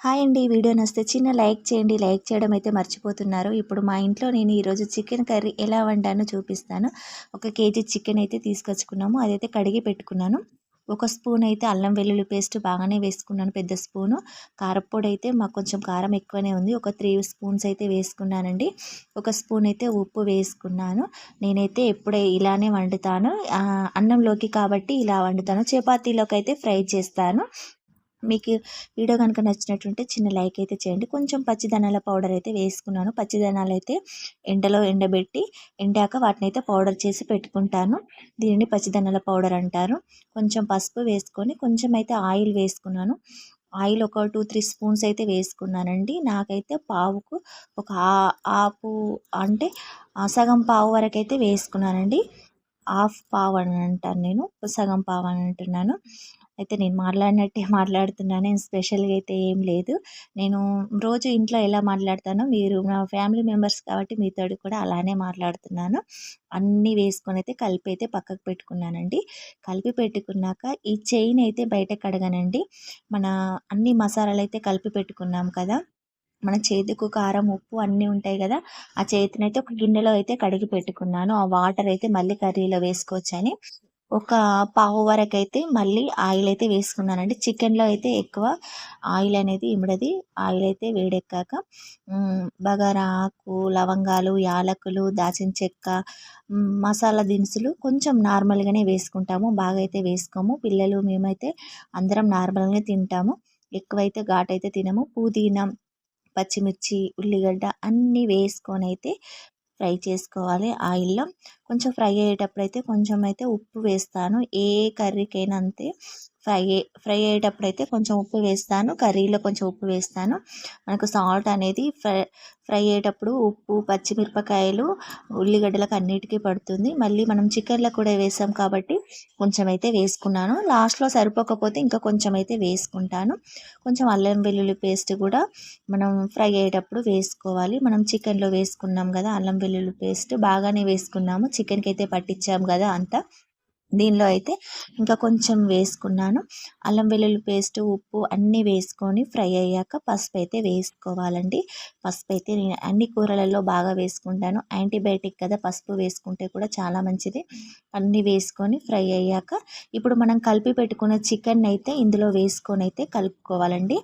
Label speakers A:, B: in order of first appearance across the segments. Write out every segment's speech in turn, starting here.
A: Hi అండి. ఈ video నచ్చితే చిన్న లైక్ చేయండి. లైక్ చేయడం అయితే మర్చిపోతున్నారు. ఇప్పుడు మా ఇంట్లో నేను ఈరోజు చికెన్ కర్రీ ఎలా వండానో చూపిస్తాను. ఒక కేజీ చికెన్ అయితే తీసుకొచ్చుకున్నాము. అదైతే కడిగి పెట్టుకున్నాను. ఒక స్పూన్ అయితే అల్లం వెల్లుల్లి పేస్ట్ బాగానే వేసుకున్నాను. పెద్ద స్పూను. కారపొడి అయితే మాకు కొంచెం కారం ఎక్కువనే ఉంది. ఒక త్రీ స్పూన్స్ అయితే వేసుకున్నానండి. ఒక స్పూన్ అయితే ఉప్పు వేసుకున్నాను. నేనైతే ఎప్పుడే ఇలానే వండుతాను. అన్నంలోకి కాబట్టి ఇలా వండుతాను. చపాతీలోకి అయితే ఫ్రై చేస్తాను. మీకు వీడియో కనుక నచ్చినట్టుంటే చిన్న లైక్ అయితే చేయండి. కొంచెం పచ్చిదనాల పౌడర్ అయితే వేసుకున్నాను. పచ్చిదనాలు అయితే ఎండలో ఎండబెట్టి ఎండాక వాటిని అయితే పౌడర్ చేసి పెట్టుకుంటాను. దీనిని పచ్చిదనాల పౌడర్ అంటారు. కొంచెం పసుపు వేసుకొని కొంచెం అయితే ఆయిల్ వేసుకున్నాను. ఆయిల్ ఒక టూ త్రీ స్పూన్స్ అయితే వేసుకున్నానండి. నాకైతే పావుకు ఒక ఆపు అంటే సగం పావు వరకు అయితే వేసుకున్నానండి. హాఫ్ పావు అని అంటాను నేను. సగం పావు అని అంటున్నాను అయితే నేను మాట్లాడినట్టే మాట్లాడుతున్నాను. నేను స్పెషల్గా అయితే ఏం లేదు. నేను రోజు ఇంట్లో ఎలా మాట్లాడతానో మీరు నా ఫ్యామిలీ మెంబర్స్ కాబట్టి మీతో కూడా అలానే మాట్లాడుతున్నాను. అన్నీ వేసుకొని అయితే కలిపి అయితే పక్కకు పెట్టుకున్నానండి. కలిపి పెట్టుకున్నాక ఈ చైన్ అయితే బయట కడగనండి మన అన్ని మసాలాలు అయితే కలిపి పెట్టుకున్నాం కదా. మన చేతికు కారం ఉప్పు అన్నీ ఉంటాయి కదా. ఆ చేతినైతే ఒక గిన్నెలో అయితే కడిగి పెట్టుకున్నాను. ఆ వాటర్ అయితే మళ్ళీ కర్రీలో వేసుకోవచ్చని. ఒక పావు వరకు అయితే మళ్ళీ ఆయిల్ అయితే వేసుకున్నానండి. చికెన్లో అయితే ఎక్కువ ఆయిల్ అనేది ఇమిడది. ఆయిల్ అయితే వేడెక్కాక బగారా ఆకు లవంగాలు యాలకులు దాచిన చెక్క మసాలా దినుసులు కొంచెం నార్మల్గానే వేసుకుంటాము. బాగా అయితే వేసుకోము. పిల్లలు మేమైతే అందరం నార్మల్గానే తింటాము. ఎక్కువైతే ఘాటైతే అయితే తినము. పుదీనా పచ్చిమిర్చి ఉల్లిగడ్డ అన్నీ వేసుకొని అయితే ఫ్రై చేసుకోవాలి ఆయిల్లో. కొంచెం ఫ్రై అయ్యేటప్పుడు అయితే కొంచెం అయితే ఉప్పు వేస్తాను. ఏ కర్రీకైనా అంతే. ఫ్రై ఫ్రై అయ్యేటప్పుడు అయితే కొంచెం ఉప్పు వేస్తాను కర్రీలో కొంచెం ఉప్పు వేస్తాను. మనకు సాల్ట్ అనేది ఫ్రై ఫ్రై అయ్యేటప్పుడు ఉప్పు పచ్చిమిరపకాయలు ఉల్లిగడ్డలకు అన్నిటికీ పడుతుంది. మళ్ళీ మనం చికెన్లో కూడా వేసాం కాబట్టి కొంచెం అయితే వేసుకున్నాను. లాస్ట్లో సరిపోకపోతే ఇంకా కొంచెం అయితే వేసుకుంటాను. కొంచెం అల్లం వెల్లుల్లి పేస్ట్ కూడా మనం ఫ్రై అయ్యేటప్పుడు వేసుకోవాలి. మనం చికెన్లో వేసుకున్నాం కదా అల్లం వెల్లుల్లి పేస్ట్ బాగానే వేసుకున్నాము. చికెన్కి అయితే పట్టించాము కదా అంతా. దీనిలో అయితే ఇంకా కొంచెం వేసుకున్నాను. అల్లం వెల్లుల్లి పేస్ట్ ఉప్పు అన్నీ వేసుకొని ఫ్రై అయ్యాక పసుపు అయితే వేసుకోవాలండి. పసుపు అయితే నేను అన్ని కూరలలో బాగా వేసుకుంటాను. యాంటీబయాటిక్ కదా పసుపు వేసుకుంటే కూడా చాలా మంచిది. అన్నీ వేసుకొని ఫ్రై అయ్యాక ఇప్పుడు మనం కలిపి పెట్టుకున్న చికెన్ అయితే ఇందులో వేసుకొని అయితే కలుపుకోవాలండి.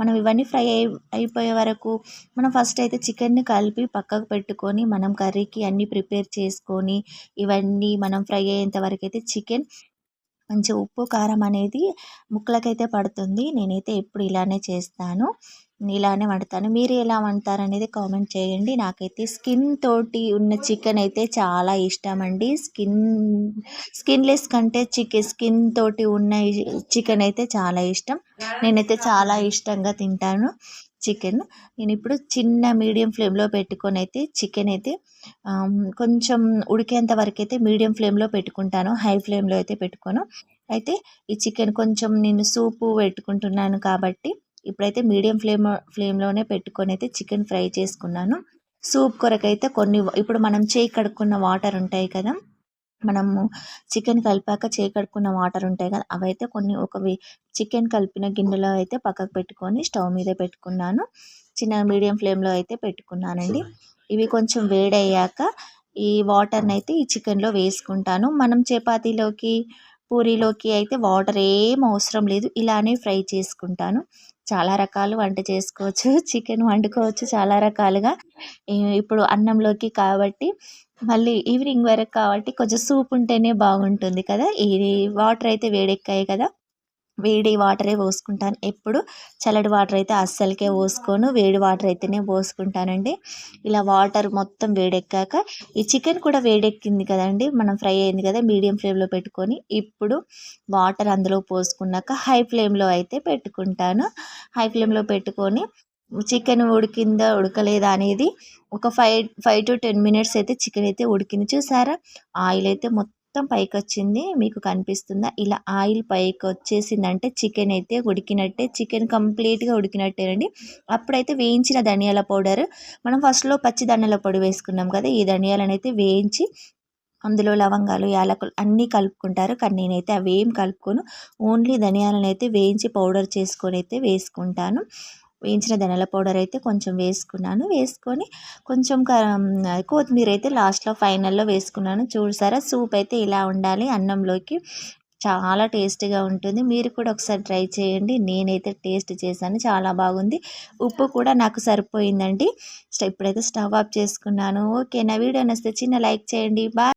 A: మనం ఇవన్నీ ఫ్రై అయి అయిపోయే వరకు మనం ఫస్ట్ అయితే చికెన్ని కలిపి పక్కకు పెట్టుకొని మనం కర్రీకి అన్నీ ప్రిపేర్ చేసుకొని ఇవన్నీ మనం ఫ్రై అయ్యేంత వరకు అయితే చికెన్ మంచి ఉప్పు కారం అనేది ముక్కలకైతే పడుతుంది. నేనైతే ఎప్పుడు ఇలానే చేస్తాను. ఇలానే వండుతాను. మీరు ఎలా వండుతారు అనేది కామెంట్ చేయండి. నాకైతే స్కిన్ తోటి ఉన్న చికెన్ అయితే చాలా ఇష్టం అండి స్కిన్ స్కిన్లెస్ కంటే చికెన్ స్కిన్ తోటి ఉన్న చికెన్ అయితే చాలా ఇష్టం. నేనైతే చాలా ఇష్టంగా తింటాను. చికెన్. నేను ఇప్పుడు చిన్న మీడియం ఫ్లేమ్లో పెట్టుకొని అయితే చికెన్ అయితే కొంచెం ఉడికేంత వరకు అయితే మీడియం ఫ్లేమ్లో పెట్టుకుంటాను. హై ఫ్లేమ్లో అయితే పెట్టుకోను. అయితే ఈ చికెన్ కొంచెం నేను సూపు పెట్టుకుంటున్నాను కాబట్టి ఇప్పుడైతే మీడియం ఫ్లేమ్ ఫ్లేమ్లోనే పెట్టుకొని అయితే చికెన్ ఫ్రై చేసుకున్నాను. సూప్ కొరకైతే కొన్ని ఇప్పుడు మనం చేయి కడుక్కున్న వాటర్ ఉంటాయి కదా మనము చికెన్ కలిపాక చేయి కడుక్కున్న వాటర్ ఉంటాయి కదా అవైతే కొన్ని ఒక చికెన్ కలిపిన గిన్నెలో అయితే పక్కకు పెట్టుకొని స్టవ్ మీద పెట్టుకున్నాను. చిన్న మీడియం ఫ్లేమ్లో అయితే పెట్టుకున్నానండి. ఇవి కొంచెం వేడయ్యాక ఈ వాటర్ని అయితే ఈ చికెన్లో వేసుకుంటాను. మనం చపాతీలోకి పూరీలోకి అయితే వాటర్ ఏం అవసరం లేదు. ఇలానే ఫ్రై చేసుకుంటాను. చాలా రకాలు వంట చేసుకోవచ్చు. చికెన్ వండుకోవచ్చు. చాలా రకాలుగా. ఇప్పుడు అన్నంలోకి కాబట్టి మళ్ళీ ఈవినింగ్ వరకు కాబట్టి కొంచెం సూప్ ఉంటేనే బాగుంటుంది కదా. ఇది వాటర్ అయితే వేడెక్కాయి కదా. వేడి వాటరే పోసుకుంటాను. ఎప్పుడు చల్లటి వాటర్ అయితే అస్సలకే పోసుకోను. వేడి వాటర్ అయితేనే పోసుకుంటానండి. ఇలా వాటర్ మొత్తం వేడెక్కాక ఈ చికెన్ కూడా వేడెక్కింది కదండి. మనం ఫ్రై అయింది కదా మీడియం ఫ్లేమ్లో పెట్టుకొని ఇప్పుడు వాటర్ అందులో పోసుకున్నాక హై ఫ్లేమ్లో అయితే పెట్టుకుంటాను. హై ఫ్లేమ్లో పెట్టుకొని చికెన్ ఉడికిందా ఉడకలేదా అనేది ఒక five five to ten minutes అయితే చికెన్ అయితే ఉడికింది. చూసారా? ఆయిల్ అయితే మొత్తం మొత్తం పైకి వచ్చింది మీకు కనిపిస్తుందా? ఇలా ఆయిల్ పైకి వచ్చేసిందంటే చికెన్ అయితే ఉడికినట్టే చికెన్ కంప్లీట్గా ఉడికినట్టేనండి. అప్పుడైతే వేయించిన ధనియాల పౌడర్. మనం ఫస్ట్లో పచ్చి ధనియాల పొడి వేసుకున్నాం కదా ఈ ధనియాలనైతే వేయించి అందులో లవంగాలు యాలకులు అన్నీ కలుపుకుంటారు. కానీ నేనైతే అవి ఏం కలుపుకోను. ఓన్లీ ధనియాలను అయితే వేయించి పౌడర్ చేసుకొని అయితే వేసుకుంటాను. వేయించిన ధనల పౌడర్ అయితే కొంచెం వేసుకున్నాను. వేసుకొని కొంచెం క- కొత్తిమీర అయితే లాస్ట్లో ఫైనల్లో వేసుకున్నాను. చూసారా సూప్ అయితే ఇలా ఉండాలి అన్నంలోకి. చాలా టేస్ట్గా ఉంటుంది. మీరు కూడా ఒకసారి ట్రై చేయండి. నేనైతే టేస్ట్ చేశాను. చాలా బాగుంది. ఉప్పు కూడా నాకు సరిపోయిందండి. ఇప్పుడైతే స్టవ్ ఆఫ్ చేసుకున్నాను. ఓకే నా వీడియో నచ్చితే చిన్న లైక్ చేయండి. బాయ్.